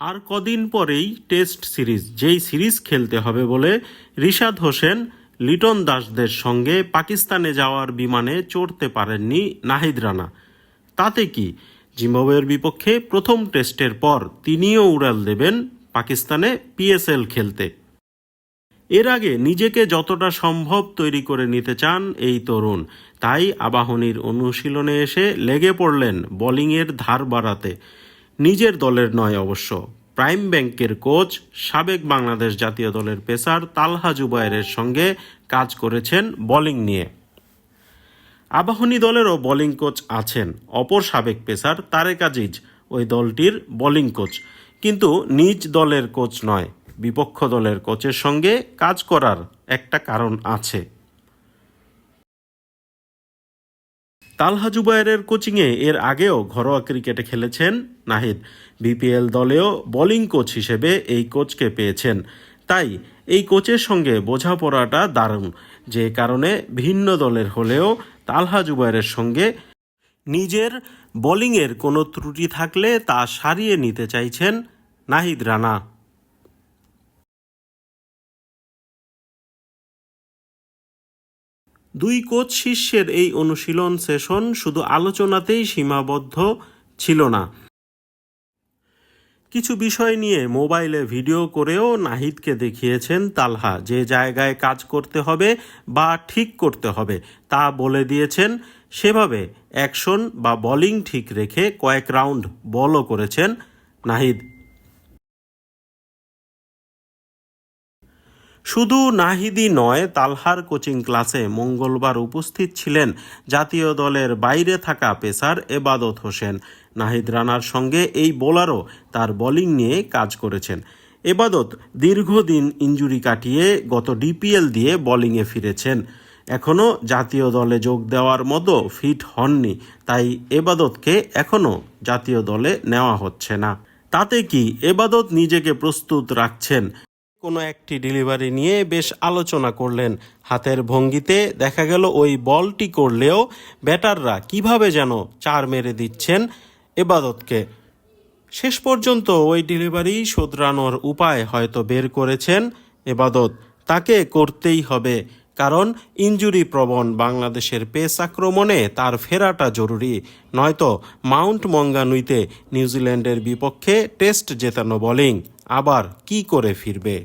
আর কদিন পরেই test series, যেই সিরিজ খেলতে হবে বলে রিশাদ হোসেন লিটন দাসদের সঙ্গে পাকিস্তানে যাওয়ার বিমানে চড়তে পারেননি নাহিদ রানা। তাতে কি? জিম্বাবুয়ের বিপক্ষে প্রথম টেস্টের পর তিনিও উড়াল দেবেন পাকিস্তানে পিএসএল খেলতে। এর আগে নিজেকে যতটা সম্ভব তৈরি করে নিতে চান এই তরুণ। তাই আবাহনীর অনুশীলনে এসে লেগে পড়লেন বোলিংয়ের ধার বাড়াতে। নিজের দলের নয় অবশ্য। প্রাইম ব্যাংকের কোচ, সাবেক বাংলাদেশ জাতীয় দলের পেসার তালহা জুবায়ের সঙ্গে কাজ করেছেন বোলিং নিয়ে। আবাহনী দলেরও বোলিং কোচ আছেন। অপর সাবেক পেসার তারেক আজিজ ওই দলটির বোলিং কোচ। কিন্তু নিজ দলের কোচ নয়, বিপক্ষ দলের কোচের সঙ্গে কাজ করার একটা কারণ আছে। তালহা জুবায়ের কোচিংয়ে এর আগেও ঘরোয়া ক্রিকেটে খেলেছেন নাহিদ। বিপিএল দলেও বোলিং কোচ হিসেবে এই কোচকে পেয়েছেন। তাই এই কোচের সঙ্গে বোঝাপড়াটা দারুণ। যে কারণে ভিন্ন দলের হলেও তালহা জুবায়ের সঙ্গে নিজের বোলিংয়ের কোনো ত্রুটি থাকলে তা সারিয়ে নিতে চাইছেন নাহিদ রানা। দুই কোচ শিষ্যের এই অনুশীলন সেশন শুধু আলোচনাতেই সীমাবদ্ধ ছিল না। কিছু বিষয় নিয়ে মোবাইলে ভিডিও করেও নাহিদকে দেখিয়েছেন তালহা, যে জায়গায় কাজ করতে হবে বা ঠিক করতে হবে, তা বলে দিয়েছেন। সেভাবে অ্যাকশন বা বোলিং ঠিক রেখে কয়েক রাউন্ড বলও করেছেন নাহিদ। শুধু নাহিদি নয়, তালহার কোচিং ক্লাসে মঙ্গলবার উপস্থিত ছিলেন জাতীয় দলের বাইরে থাকা পেসার এবাদত হোসেন। নাহিদ রানার সঙ্গে এই বোলারও তার বোলিং নিয়ে কাজ করেছেন। এবাদত দীর্ঘদিন ইঞ্জুরি কাটিয়ে গত ডিপিএল দিয়ে বোলিংয়ে ফিরেছেন। এখনও জাতীয় দলে যোগ দেওয়ার মতো ফিট হননি, তাই এবাদতকে এখনও জাতীয় দলে নেওয়া হচ্ছে না। তাতে কি এবাদত নিজেকে প্রস্তুত রাখছেন? কোনো একটি ডেলিভারি নিয়ে বেশ আলোচনা করলেন। হাতের ভঙ্গিতে দেখা গেল ওই বলটি করলেও ব্যাটাররা কীভাবে যেন চার মেরে দিচ্ছেন এবাদতকে। শেষ পর্যন্ত ওই ডেলিভারি শোধরানোর উপায় হয়তো বের করেছেন এবাদত। তাকে করতেই হবে, কারণ ইঞ্জুরি প্রবণ বাংলাদেশের পেস আক্রমণে তার ফেরাটা জরুরি। নয়তো মাউন্ট মঙ্গানুইতে নিউজিল্যান্ডের বিপক্ষে টেস্ট জেতানো বোলিং। আবার কি করে ফিরবে?